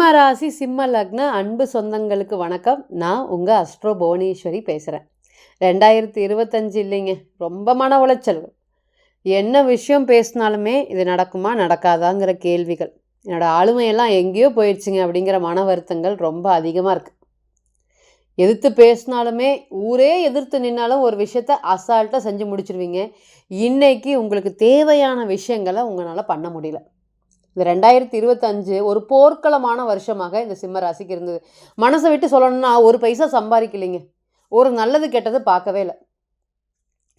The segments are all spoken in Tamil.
சிம்ம ராசி சிம்ம லக்ன அன்பு சொந்தங்களுக்கு வணக்கம். நான் உங்கள் அஸ்ட்ரோ புவனேஸ்வரி பேசுகிறேன் ரெண்டாயிரத்தி இருபத்தஞ்சு இல்லைங்க. ரொம்ப மன உளைச்சல். என்ன விஷயம் பேசினாலுமே இது நடக்குமா நடக்காதாங்கிற கேள்விகள். என்னோடய ஆளுமையெல்லாம் எங்கேயோ போயிடுச்சுங்க அப்படிங்கிற மன வருத்தங்கள் ரொம்ப அதிகமாக இருக்குது எதிர்த்து பேசினாலுமே ஊரே எதிர்த்து நின்னாலும் ஒரு விஷயத்த அசால்ட்டாக செஞ்சு முடிச்சிருவீங்க. இன்னைக்கு உங்களுக்கு தேவையான விஷயங்களை உங்களால் பண்ண முடியல. இந்த ரெண்டாயிரத்தி இருபத்தஞ்சு ஒரு போர்க்களமான வருஷமாக இந்த சிம்ம ராசிக்கு இருந்தது. மனசை விட்டு சொல்லணும்னா ஒரு பைசா சம்பாதிக்கலைங்க. ஒரு நல்லது கெட்டது பார்க்கவே இல்லை.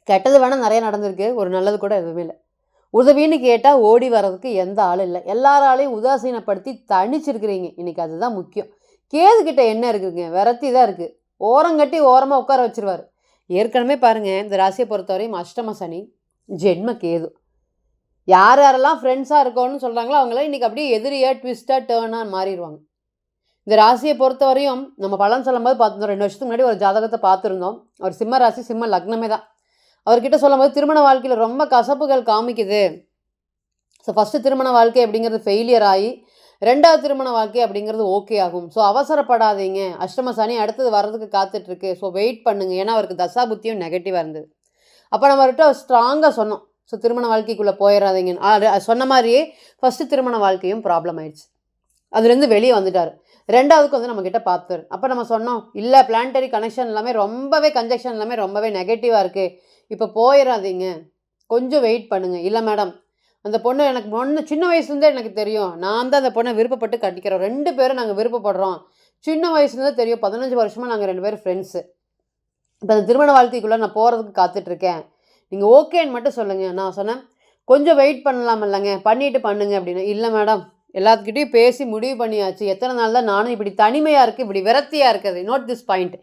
கெட்டது வேணால் நிறைய நடந்திருக்கு. ஒரு நல்லது கூட எதுவுமே இல்லை. உதவின்னு கேட்டால் ஓடி வர்றதுக்கு எந்த ஆளும் இல்லை. எல்லாராலையும் உதாசீனப்படுத்தி தனிச்சிருக்கிறீங்க இன்னைக்கு அதுதான் முக்கியம். கேது என்ன இருக்குதுங்க விரத்தி தான் இருக்குது ஓரங்கட்டி ஓரமாக உட்கார வச்சிருவார். ஏற்கனவே பாருங்கள் இந்த ராசியை பொறுத்தவரையும் அஷ்டம சனி ஜென்ம கேது. யார் யாரெல்லாம் ஃப்ரெண்ட்ஸாக இருக்கோன்னு சொல்கிறாங்களோ அவங்களாம் இன்றைக்கி அப்படியே எதிரியாக ட்விஸ்ட்டாக டேர்னாக மாறிடுவாங்க. இந்த ராசியை பொறுத்த வரையும் நம்ம பலன் சொல்லும்போது பார்த்துருந்தோம் ரெண்டு வருஷத்துக்கு முன்னாடி ஒரு ஜாதகத்தை பார்த்துருந்தோம். அவர் சிம்ம ராசி சிம்ம லக்னமே தான். அவர்கிட்ட சொல்லும்போது திருமண வாழ்க்கையில் ரொம்ப கசப்புகள் காமிக்குது. ஸோ ஃபஸ்ட்டு திருமண வாழ்க்கை அப்படிங்கிறது ஃபெயிலியர் ஆகி ரெண்டாவது திருமண வாழ்க்கை அப்படிங்கிறது ஓகே ஆகும். ஸோ அவசரப்படாதீங்க. அஷ்டம சனி அடுத்தது வர்றதுக்கு காத்துட்ருக்கு ஸோ வெயிட் பண்ணுங்கள் ஏன்னா அவருக்கு தசா புத்தியும் நெகட்டிவாக இருந்தது. அப்போ நம்ம அவர்கிட்ட ஸ்ட்ராங்காக சொன்னோம். ஸோ திருமண வாழ்க்கைக்குள்ளே போயிடாதீங்க அது சொன்ன மாதிரியே ஃபஸ்ட்டு திருமண வாழ்க்கையும் ப்ராப்ளம் ஆயிடுச்சு. அதுலேருந்து வெளியே வந்துட்டார். ரெண்டாவதுக்கு வந்து நம்மக்கிட்ட பார்த்தார் அப்போ நம்ம சொன்னோம் இல்லை பிளான்டரி கனெக்ஷன் எல்லாமே ரொம்பவே கன்ஜெக்ஷன் எல்லாமே ரொம்பவே நெகட்டிவாக இருக்குது இப்போ போயிடாதீங்க கொஞ்சம் வெயிட் பண்ணுங்கள் இல்லை மேடம் அந்த பொண்ணு எனக்கு பொண்ணு சின்ன வயசுலேருந்தே எனக்கு தெரியும். நான் தான் அந்த பொண்ணை விருப்பப்பட்டு கட்டிக்கிறோம். ரெண்டு பேரும் நாங்கள் விருப்பப்படுறோம். சின்ன வயசுலேருந்தே தெரியும். பதினஞ்சு வருஷமாக நாங்கள் ரெண்டு பேரும் ஃப்ரெண்ட்ஸு இப்போ அந்த திருமண வாழ்க்கைக்குள்ளே நான் போகிறதுக்கு காத்துட்ருக்கேன். நீங்கள் ஓகேன்னு மட்டும் சொல்லுங்கள் நான் சொன்னேன் கொஞ்சம் வெயிட் பண்ணலாம் இல்லைங்க. பண்ணிவிட்டு பண்ணுங்க அப்படின்னு. இல்லை மேடம் எல்லாத்துக்கிட்டையும் பேசி முடிவு பண்ணியாச்சு. எத்தனை நாள் தான் நானும் இப்படி தனிமையாக இருக்குது இப்படி விரத்தியாக இருக்குது நோட் திஸ் பாயிண்ட்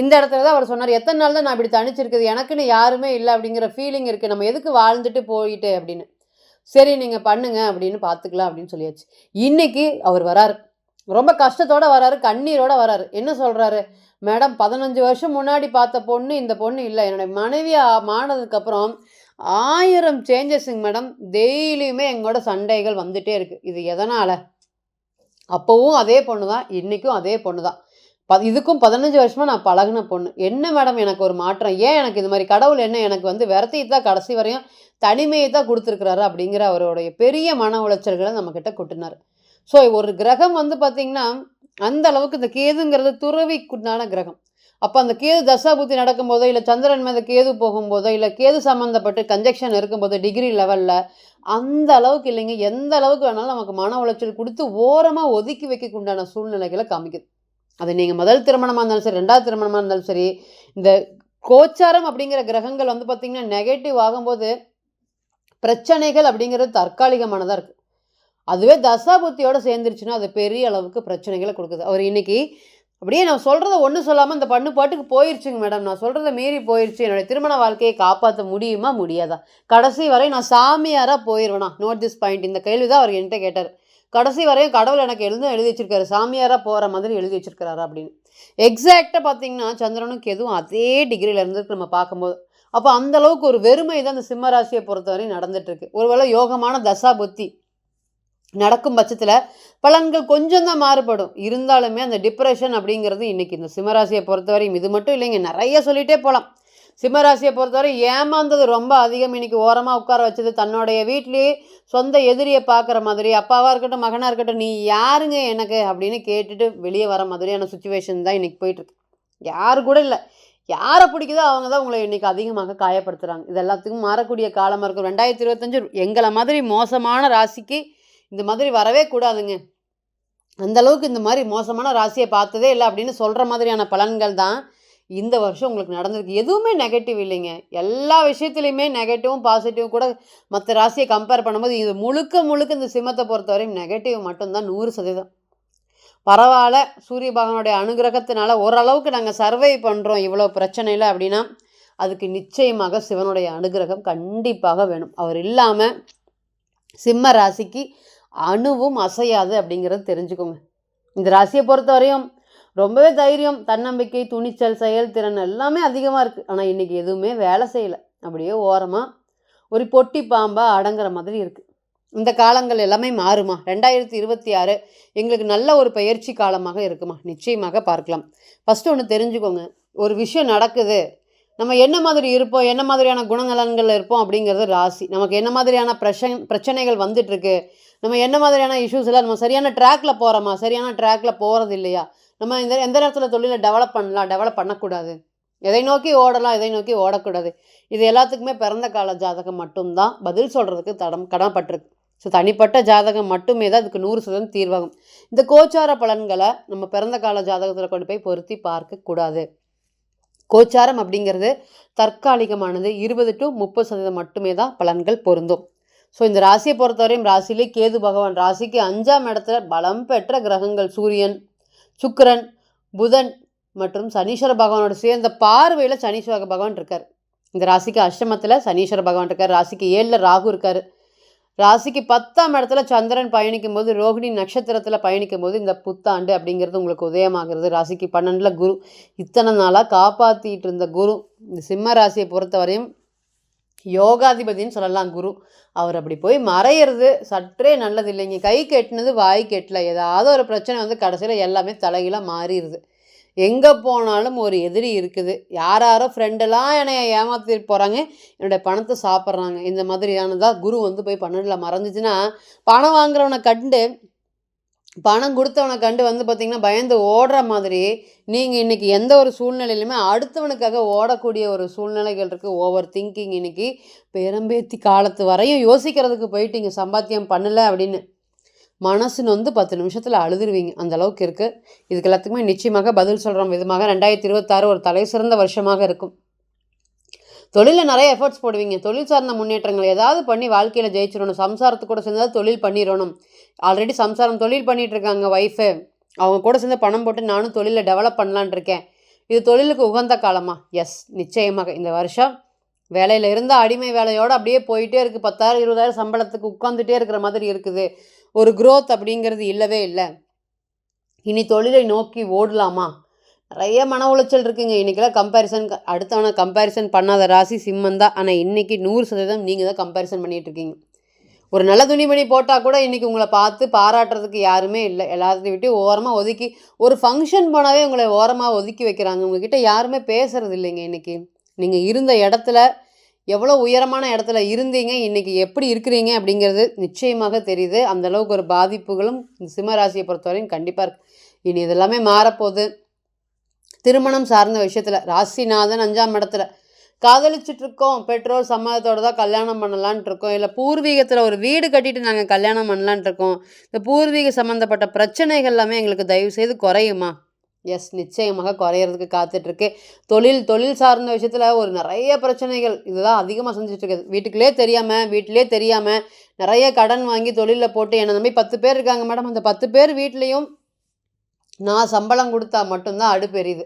இந்த இடத்துல தான் அவர் சொன்னார் எத்தனை நாள் தான் நான் இப்படி தனிச்சிருக்குது எனக்குன்னு யாருமே இல்லை அப்படிங்கிற ஃபீலிங் இருக்குது நம்ம எதுக்கு வாழ்ந்துட்டு போயிட்டு அப்படின்னு. சரி நீங்கள் பண்ணுங்க அப்படின்னு பார்த்துக்கலாம் அப்படின்னு சொல்லியாச்சு. இன்றைக்கி அவர் வராரு. ரொம்ப கஷ்டத்தோடு வராரு கண்ணீரோடு வராரு. என்ன சொல்கிறாரு மேடம் பதினஞ்சு வருஷம் முன்னாடி பார்த்த பொண்ணு இந்த பொண்ணு இல்லை. என்னுடைய மனைவி மானதுக்கப்புறம் ஆயிரம் சேஞ்சஸுங்க மேடம். டெய்லியுமே எங்களோட சண்டைகள் வந்துட்டே இருக்குது இது எதனால்? அப்போவும் அதே பொண்ணு தான் இன்றைக்கும் அதே பொண்ணு தான் ப இதுக்கும் பதினஞ்சு வருஷமாக நான் பழகின பொண்ணு. என்ன மேடம் எனக்கு ஒரு மாற்றம்? ஏன் எனக்கு இது மாதிரி கடவுள் என்ன எனக்கு வந்து விரத்தி தான் கடைசி வரையும் தனிமையை தான் கொடுத்துருக்குறாரு அப்படிங்கிற அவருடைய பெரிய மன உளைச்சல்களை நம்மக்கிட்ட கொட்டினார். ஸோ ஒரு கிரகம் வந்து பார்த்திங்கன்னா அந்த அளவுக்கு இந்த கேதுங்கிறது துறவிக்குண்டான கிரகம். அப்போ அந்த கேது தசாபுத்தி நடக்கும்போதோ இல்லை சந்திரன் மேலே கேது போகும்போதோ இல்லை கேது சம்மந்தப்பட்டு கன்ஜெக்ஷன் இருக்கும்போதோ டிகிரி லெவலில் அந்த அளவுக்கு இல்லைங்க. எந்த அளவுக்கு வேணாலும் நமக்கு மன உளைச்சல் கொடுத்து ஓரமாக ஒதுக்கி வைக்க உண்டான சூழ்நிலைகளை காமிக்குது. அது நீங்கள் முதல் திருமணமாக இருந்தாலும் சரி ரெண்டாவது திருமணமாக இருந்தாலும் சரி இந்த கோச்சாரம் அப்படிங்கிற கிரகங்கள் வந்து பார்த்திங்கன்னா நெகட்டிவ் ஆகும்போது பிரச்சனைகள் அப்படிங்கிறது தற்காலிகமானதாக இருக்குது அதுவே தசாபுத்தியோடு சேர்ந்துருச்சுன்னா அது பெரிய அளவுக்கு பிரச்சனைகளை கொடுக்குது. அவர் இன்னைக்கு அப்படியே நான் சொல்கிறத ஒன்றும் சொல்லாமல் இந்த பண்ணு பாட்டுக்கு போயிடுச்சுங்க மேடம். நான் சொல்கிறத மீறி போயிடுச்சு என்னுடைய திருமண வாழ்க்கையை காப்பாற்ற முடியுமா? முடியாதா? கடைசி வரை நான் சாமியாராக போயிடுவேனா நோட் திஸ் பாயிண்ட் இந்த கேள்வி தான் அவர் என்கிட்ட கேட்டார். கடைசி வரையும் கடவுள் எனக்கு எழுந்து எழுதி வச்சிருக்காரு. சாமியாராக போகிற மாதிரி எழுதி வச்சிருக்கிறாரா அப்படின்னு. எக்ஸாக்டாக பார்த்தீங்கன்னா சந்திரனுக்கு எதுவும் அதே டிகிரியில் இருந்து நம்ம பார்க்கும்போது அப்போ அந்த அளவுக்கு ஒரு வெறுமை தான் அந்த சிம்மராசியை பொறுத்தவரை நடந்துட்டுருக்கு ஒருவேளை யோகமான தசா புத்தி நடக்கும் பட்சத்தில் பலன்கள் கொஞ்சம் தான் மாறுபடும். இருந்தாலுமே அந்த டிப்ரெஷன் அப்படிங்கிறது இன்றைக்கி இந்த சிம்மராசியை பொறுத்தவரையும் இது மட்டும் இல்லைங்க நிறைய சொல்லிகிட்டே போகலாம் சிம்மராசியை பொறுத்தவரை ஏமாந்தது ரொம்ப அதிகம். இன்னைக்கு ஓரமாக உட்கார வச்சது தன்னுடைய வீட்லேயே சொந்த எதிரியை பார்க்குற மாதிரி அப்பாவாக இருக்கட்டும் மகனாக இருக்கட்டும் நீ யாருங்க எனக்கு அப்படின்னு கேட்டுட்டு வெளியே வர மாதிரியான சுச்சுவேஷன் தான் இன்றைக்கி போயிட்டுருக்கு. யாரு கூட இல்லை. யாரை பிடிக்குதோ அவங்க தான் உங்களை இன்றைக்கி அதிகமாக காயப்படுத்துகிறாங்க இது எல்லாத்துக்கும் மாறக்கூடிய காலமாக இருக்கும். ரெண்டாயிரத்தி இருபத்தஞ்சு எங்களை மாதிரி மோசமான ராசிக்கு இந்த மாதிரி வரவே கூடாதுங்க. அந்த அளவுக்கு இந்த மாதிரி மோசமான ராசியை பார்த்ததே இல்லை அப்படின்னு சொல்கிற மாதிரியான பலன்கள் தான் இந்த வருஷம் உங்களுக்கு நடந்திருக்கு. எதுவுமே நெகட்டிவ் இல்லைங்க. எல்லா விஷயத்துலையுமே நெகட்டிவும் பாசிட்டிவும் கூட மற்ற ராசியை கம்பேர் பண்ணும்போது இது முழுக்க முழுக்க இந்த சிம்மத்தை பொறுத்தவரையும் நெகட்டிவ் மட்டும்தான் நூறு சதவீதம். பரவாயில்ல. சூரிய பகவானுடைய அனுகிரகத்தினால ஓரளவுக்கு நாங்கள் சர்வை பண்ணுறோம் இவ்வளோ பிரச்சனையில் அப்படின்னா அதுக்கு நிச்சயமாக சிவனுடைய அனுகிரகம் கண்டிப்பாக வேணும். அவர் இல்லாமல் சிம்ம ராசிக்கு அணுவும் அசையாது அப்படிங்கிறது தெரிஞ்சுக்கோங்க. இந்த ராசியை பொறுத்தவரையும் ரொம்பவே தைரியம் தன்னம்பிக்கை துணிச்சல் செயல்திறன் எல்லாமே அதிகமாக இருக்குது ஆனால் இன்றைக்கி எதுவுமே வேலை செய்யலை. அப்படியே ஓரமாக ஒரு பொட்டி பாம்பாக அடங்குற மாதிரி இருக்குது இந்த காலங்கள் எல்லாமே மாறுமா? ரெண்டாயிரத்தி இருபத்தி ஆறு எங்களுக்கு நல்ல ஒரு பயிற்சி காலமாக இருக்குமா? நிச்சயமாக பார்க்கலாம். ஃபஸ்ட்டு ஒன்று தெரிஞ்சுக்கோங்க. ஒரு விஷயம் நடக்குது. நம்ம என்ன மாதிரி இருப்போம்? என்ன மாதிரியான குணநலன்கள் இருப்போம்? அப்படிங்கிறது ராசி. நமக்கு என்ன மாதிரியான பிரச்சனை பிரச்சனைகள் வந்துட்டுருக்கு நம்ம என்ன மாதிரியான இஷ்யூஸ் எல்லாம் நம்ம சரியான ட்ராக்ல போகிறோமா சரியான ட்ராக்ல போகிறது இல்லையா? நம்ம இந்த எந்த நேரத்தில் தொழிலை டெவலப் பண்ணலாம் டெவலப் பண்ணக்கூடாது? எதை நோக்கி ஓடலாம் எதை நோக்கி ஓடக்கூடாது? இது எல்லாத்துக்குமே பிறந்த கால ஜாதகம் மட்டும்தான். பதில் சொல்கிறதுக்கு தடம் கடமைப்பட்டிருக்கு. ஸோ தனிப்பட்ட ஜாதகம் மட்டுமே தான் இதுக்கு நூறு சதவீதம் தீர்வாகும். இந்த கோச்சார பலன்களை நம்ம பிறந்த கால ஜாதகத்தில் கொண்டு போய் பொருத்தி பார்க்கக்கூடாது கோச்சாரம் அப்படிங்கிறது தற்காலிகமானது இருபது டு முப்பது சதவீதம் மட்டுமே தான் பலன்கள் பொருந்தும். ஸோ இந்த ராசியை பொறுத்தவரையும் ராசியிலே கேது பகவான். ராசிக்கு அஞ்சாம் இடத்துல பலம் பெற்ற கிரகங்கள் சூரியன் சுக்கரன் புதன் மற்றும் சனீஸ்வர பகவானோட சேர்ந்த பார்வையில் சனீஸ்வர பகவான் இருக்கார். இந்த ராசிக்கு அஷ்டமத்தில் சனீஸ்வர பகவான் இருக்கார். ராசிக்கு ஏழில் ராகு இருக்கார். ராசிக்கு பத்தாம் இடத்துல சந்திரன் பயணிக்கும் போது ரோகிணி நட்சத்திரத்தில் பயணிக்கும் போது இந்த புத்தாண்டு அப்படிங்கிறது உங்களுக்கு உதயமாகிறது. ராசிக்கு பன்னெண்டில் குரு. இத்தனை நாளாக காப்பாற்றிட்டு இருந்த குரு. இந்த சிம்ம ராசியை பொறுத்தவரையும் யோகாதிபதின்னு சொல்லலாம் குரு. அவர் அப்படி போய் மறையிறது சற்றே நல்லது இல்லைங்க. கை கெட்டினது வாய் கெட்டல. ஏதாவது ஒரு பிரச்சனை வந்து கடைசியில் எல்லாமே தலைகீழாக மாறிடுது எங்கே போனாலும் ஒரு எதிரி இருக்குது. யார் யாரோ ஃப்ரெண்டெல்லாம் என்னை ஏமாற்றிட்டு போகிறாங்க என்னுடைய பணத்தை சாப்பிட்றாங்க. இந்த மாதிரியானதாக குரு வந்து போய் பன்னெண்டில் மறைஞ்சிச்சுன்னா பணம் வாங்குறவனை கண்டு பணம் கொடுத்தவனை கண்டு வந்து பார்த்திங்கன்னா பயந்து ஓடுற மாதிரி நீங்கள் இன்றைக்கி எந்த ஒரு சூழ்நிலையிலுமே அடுத்தவனுக்காக ஓடக்கூடிய ஒரு சூழ்நிலைகள் இருக்குது ஓவர் திங்கிங் இன்றைக்கி பெரும்பேத்தி காலத்து வரையும் யோசிக்கிறதுக்கு போயிட்டீங்க சம்பாத்தியம் பண்ணலை அப்படின்னு மனசு வந்து பத்து நிமிஷத்தில் அழுதுருவீங்க. அந்த அளவுக்கு இருக்குது இதுக்கு எல்லாத்துக்குமே நிச்சயமாக பதில் சொல்கிற விதமாக ரெண்டாயிரத்தி இருபத்தாறு ஒரு தலை சிறந்த வருஷமாக இருக்கும். தொழிலில் நிறைய எஃபர்ட்ஸ் போடுவீங்க. தொழில் சார்ந்த முன்னேற்றங்கள் ஏதாவது பண்ணி வாழ்க்கையில் ஜெயிச்சிடணும். சம்சாரத்து கூட சேர்ந்து தொழில் பண்ணிடணும். ஆல்ரெடி சம்சாரம் தொழில் பண்ணிட்டு இருக்காங்க ஒய்ஃபு அவங்க கூட சேர்ந்து பணம் போட்டு நானும் தொழிலை டெவலப் பண்ணலான் இருக்கேன். இது தொழிலுக்கு உகந்த காலமா? எஸ் நிச்சயமாக. இந்த வருஷம் வேலையில் இருந்தால் அடிமை வேலையோடு அப்படியே போயிட்டே இருக்குது பத்தாயிரம் இருபதாயிரம் சம்பளத்துக்கு உட்காந்துட்டே இருக்கிற மாதிரி இருக்குது. ஒரு குரோத் அப்படிங்கிறது இல்லவே இல்லை. இனி தொழிலை நோக்கி ஓடலாமா? நிறைய மன உளைச்சல் இருக்குங்க. இன்றைக்கெல்லாம் கம்பேரிசன் அடுத்தவனை கம்பேரிசன் பண்ணாத ராசி சிம்மம் தான். ஆனால் இன்றைக்கி நூறு சதவீதம் நீங்கள் தான் கம்பேரிசன் பண்ணிகிட்டு இருக்கீங்க. ஒரு நல்ல துணிமணி போட்டால் கூட இன்றைக்கி உங்களை பார்த்து பாராட்டுறதுக்கு யாருமே இல்லை. எல்லாத்தையும் விட்டு ஓரமாக ஒதுக்கி ஒரு ஃபங்க்ஷன் போனாவே உங்களை ஓரமாக ஒதுக்கி வைக்கிறாங்க. உங்ககிட்ட யாருமே பேசுறது இல்லைங்க இன்றைக்கி நீங்கள் இருந்த இடத்துல எவ்வளோ உயரமான இடத்துல இருந்தீங்க இன்றைக்கி எப்படி இருக்கிறீங்க அப்படிங்கிறது நிச்சயமாக தெரியுது. அந்த அளவுக்கு ஒரு பாதிப்புகளும் சிம்ம ராசியை பொறுத்தவரையும் கண்டிப்பாக இருக்கு. இனி இதெல்லாமே மாறப்போகுது. திருமணம் சார்ந்த விஷயத்தில் ராசிநாதன் அஞ்சாம் இடத்துல. காதலிச்சுட்டு இருக்கோம் பெற்றோர் சம்மதத்தோட தான் கல்யாணம் பண்ணலான்ட்டு இருக்கோம் இல்லை பூர்வீகத்தில் ஒரு வீடு கட்டிட்டு நாங்கள் கல்யாணம் பண்ணலான்ட்டு இருக்கோம் இந்த பூர்வீக சம்மந்தப்பட்ட பிரச்சனைகள் எல்லாமே எங்களுக்கு தயவு செய்து குறையுமா? எஸ் நிச்சயமாக குறையிறதுக்கு காத்துட்ருக்கு. தொழில் தொழில் சார்ந்த விஷயத்தில் ஒரு நிறைய பிரச்சனைகள். இதுதான் அதிகமாக செஞ்சுட்டு இருக்குது வீட்டுக்குள்ளே தெரியாமல் வீட்டிலே தெரியாமல் நிறைய கடன் வாங்கி தொழிலில் போட்டு என்னை நம்பி பத்து பேர் இருக்காங்க மேடம். அந்த பத்து பேர் வீட்லேயும் நான் சம்பளம் கொடுத்தா மட்டும்தான் அடுப்பு எரியுது.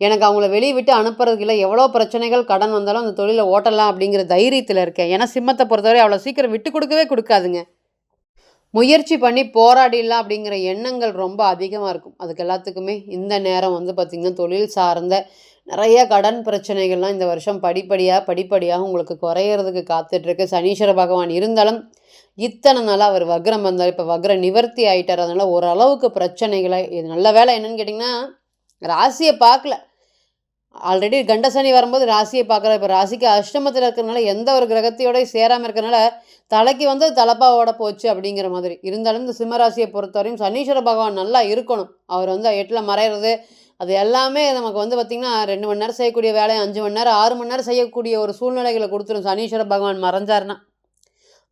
எனக்கு அவங்கள வெளியே விட்டு அனுப்புறதுக்கு இல்லை. எவ்வளோ பிரச்சனைகள் கடன் வந்தாலும் அந்த தொழிலை ஓட்டலாம் அப்படிங்கிற தைரியத்தில் இருக்கேன். ஏன்னா சிம்மத்தை பொறுத்தவரை அவ்வளோ சீக்கிரம் விட்டு கொடுக்கவே கொடுக்காதுங்க. முயற்சி பண்ணி போராடிடலாம் அப்படிங்கிற எண்ணங்கள் ரொம்ப அதிகமாக இருக்கும். அதுக்கு எல்லாத்துக்குமே இந்த நேரம் வந்து பார்த்திங்கன்னா தொழில் சார்ந்த நிறைய கடன் பிரச்சனைகள்லாம் இந்த வருஷம் படிப்படியாக படிப்படியாக உங்களுக்கு குறையிறதுக்கு காத்துட்ருக்கு சனீஸ்வர பகவான் இருந்தாலும் இத்தனை நாளாக அவர் வக்ரம் வந்தார். இப்போ வக்ர நிவர்த்தி ஆயிட்டார். அதனால் ஓரளவுக்கு பிரச்சனைகளை இது நல்ல வேலை என்னன்னு கேட்டிங்கன்னா ராசியை பார்க்கல. ஆல்ரெடி கண்டசனி வரும்போது ராசியை பார்க்குற இப்போ ராசிக்கு அஷ்டமத்தில் இருக்கிறனால எந்த ஒரு கிரகத்தையோடய சேராமல் இருக்கிறனால தலைக்கு வந்து தலப்பாவோட போச்சு அப்படிங்கிற மாதிரி. இருந்தாலும் இந்த சிம்மராசியை பொறுத்தவரையும் சனீஸ்வர பகவான் நல்லா இருக்கணும். அவர் வந்து எட்டில் மறையிறது அது எல்லாமே நமக்கு வந்து பார்த்திங்கன்னா ரெண்டு மணி நேரம் செய்யக்கூடிய வேலையை அஞ்சு மணி நேரம் ஆறு மணி நேரம் செய்யக்கூடிய ஒரு சூழ்நிலைகளை கொடுத்துரும் சனீஸ்வர பகவான் மறைஞ்சாருன்னா.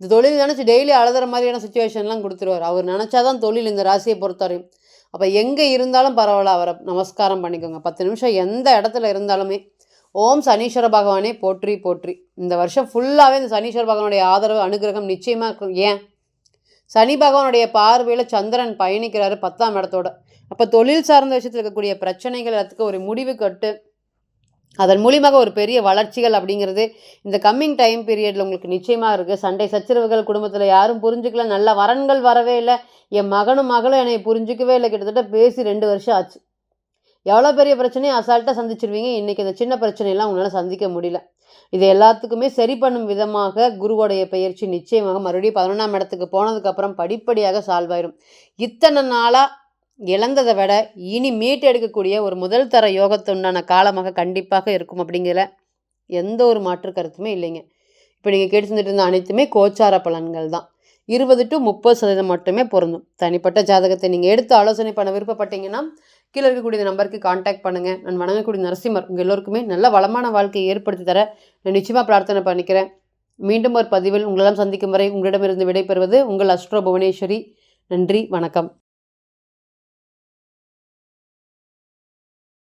இந்த தொழில் நினச்சி டெய்லி அழுதுற மாதிரியான சுச்சுவேஷன்லாம் கொடுத்துருவார். அவர் நினச்சாதான் தொழில் இந்த ராசியை பொறுத்தவரையும். அப்போ எங்கே இருந்தாலும் பரவாயில்ல அவரை நமஸ்காரம் பண்ணிக்கோங்க. பத்து நிமிஷம் எந்த இடத்துல இருந்தாலுமே ஓம் சனீஸ்வர பகவானே போற்றி போற்றி. இந்த வருஷம் ஃபுல்லாகவே இந்த சனீஸ்வர பகவானுடைய ஆதரவு அனுகிரகம் நிச்சயமாக இருக்கும். ஏன்? சனி பகவானுடைய பார்வையில் சந்திரன் பயணிக்கிறாரு பத்தாம் இடத்தோட. அப்போ தொழில் சார்ந்த விஷயத்தில் இருக்கக்கூடிய பிரச்சனைகள் எல்லாத்துக்கும் ஒரு முடிவு கட்டு. அதன் மூலியமாக ஒரு பெரிய வளர்ச்சிகள் அப்படிங்கிறது இந்த கம்மிங் டைம் பீரியடில் உங்களுக்கு நிச்சயமாக இருக்குது சண்டை சச்சரவுகள் குடும்பத்தில் யாரும் புரிஞ்சுக்கல. நல்ல வரன்கள் வரவே இல்லை. என் மகனும் மகளும் என்னை புரிஞ்சிக்கவே இல்லை. கிட்டத்தட்ட பேசி ரெண்டு வருஷம் ஆச்சு. எவ்வளோ பெரிய பிரச்சனையும் அசால்ட்டாக சந்திச்சிருவீங்க. இன்றைக்கி இந்த சின்ன பிரச்சனையெல்லாம் உங்களால் சந்திக்க முடியல. இது எல்லாத்துக்குமே சரி பண்ணும் விதமாக குருவோடைய பயிற்சி நிச்சயமாக மறுபடியும் பதினொன்றாம் இடத்துக்கு போனதுக்கப்புறம் படிப்படியாக சால்வ் ஆயிரும். இத்தனை நாளாக இழந்ததை விட இனி மீட்டு எடுக்கக்கூடிய ஒரு முதல் தர யோகத்துண்டான காலமாக கண்டிப்பாக இருக்கும் அப்படிங்கிற எந்த ஒரு மாற்று கருத்துமே இல்லைங்க. இப்போ நீங்கள் கேட்டு செஞ்சுட்டு இருந்த அனைத்துமே கோச்சார பலன்கள் தான். இருபது டு முப்பது சதவீதம் மட்டுமே பொருந்தும். தனிப்பட்ட ஜாதகத்தை நீங்கள் எடுத்து ஆலோசனை பண்ண விருப்பப்பட்டீங்கன்னா கீழே இருக்கக்கூடிய இந்த நம்பருக்கு காண்டாக்ட் பண்ணுங்கள் நான் வணங்கக்கூடிய நரசிம்மர் உங்கள் எல்லோருக்குமே நல்ல வளமான வாழ்க்கையை ஏற்படுத்தி தர நான் நிச்சயமாக பிரார்த்தனை பண்ணிக்கிறேன். மீண்டும் ஒரு பதிவில் உங்களெல்லாம் சந்திக்கும் வரை உங்களிடமிருந்து விடைபெறுவது உங்கள் அஸ்ட்ரோ புவனேஸ்வரி. நன்றி வணக்கம்.